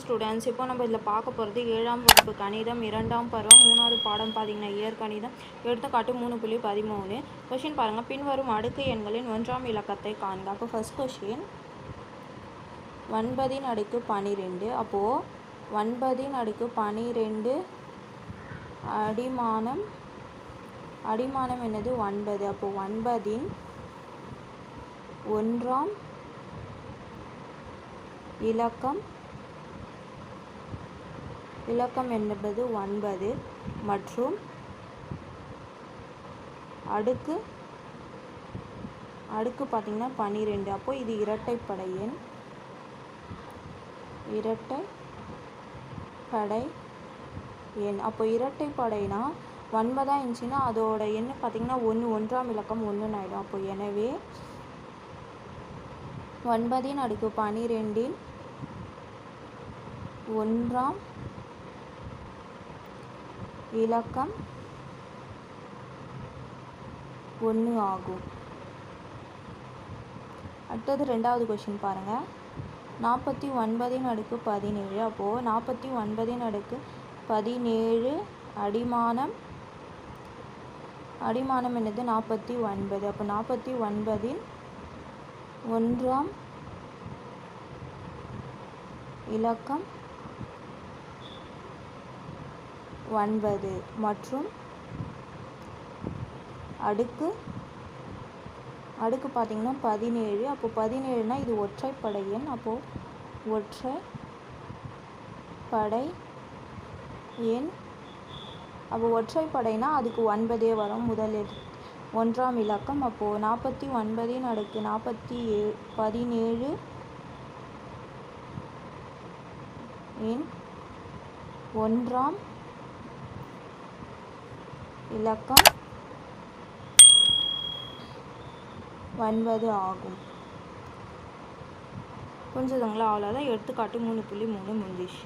Students இப்போ நம்ம இதில் பார்க்க போகிறது ஏழாம் வகுப்பு கணிதம் இரண்டாம் பருவம் மூணாவது பாடம் பார்த்தீங்கன்னா இயற்கணிதம் எடுத்துக்காட்டு மூணு புள்ளி பதிமூணு. கொஷின் பாருங்கள். பின்வரும் அடுக்கு எண்களின் ஒன்றாம் இலக்கத்தை காண்க. அப்போ ஃபஸ்ட் கொஷின் ஒன்பதின் அடுக்கு பனிரெண்டு. அப்போது ஒன்பதின் அடுக்கு பனிரெண்டு அடிமானம் அடிமானம் என்னது? ஒன்பது. அப்போது ஒன்பதின் ஒன்றாம் இலக்கம் இலக்கம் என்பது ஒன்பது மற்றும் அடுக்கு அடுக்கு பார்த்திங்கன்னா பன்னிரெண்டு அப்போ இது இரட்டைப்படை எண் இரட்டை படை எண் அப்போ இரட்டைப்படைனா ஒன்பதாக இருந்துச்சுன்னா அதோட எண் பார்த்திங்கன்னா ஒன்று ஒன்றாம் இலக்கம் ஒன்றுன்னு ஆகிடும் அப்போ எனவே ஒன்பதின் அடுக்கு பனிரெண்டின் ஒன்றாம் இலக்கம் ஒன்று ஆகும். அடுத்தது ரெண்டாவது கொஷின் பாருங்கள் நாற்பத்தி ஒன்பதின் அடுக்கு பதினேழு. அப்போது நாற்பத்தி ஒன்பதின் அடுக்கு பதினேழு அடிமானம் அடிமானம் என்னது? நாற்பத்தி ஒன்பது. அப்போ நாற்பத்தி ஒன்பதின் ஒன்றாம் இலக்கம் ஒன்பது. மற்றும் அடுக்கு அடுக்கு பார்த்திங்கன்னா பதினேழு. அப்போ பதினேழுனா இது ஒற்றைப்படை எண். அப்போது ஒற்றை படை எண். அப்போ ஒற்றைப்படைனா அதுக்கு ஒன்பதே வரும் முதல் ஒன்றாம் இலக்கம். அப்போது நாற்பத்தி ஒன்பதின் அடுக்கு நாற்பத்தி ஏ பதினேழு எண். ஒன்றாம் இலக்கம் ஒன்பது ஆகும். புரிஞ்சதுங்களா? அவ்வளோதான். எடுத்துக்காட்டு மூணு புள்ளி மூணு முடிஞ்சிச்சு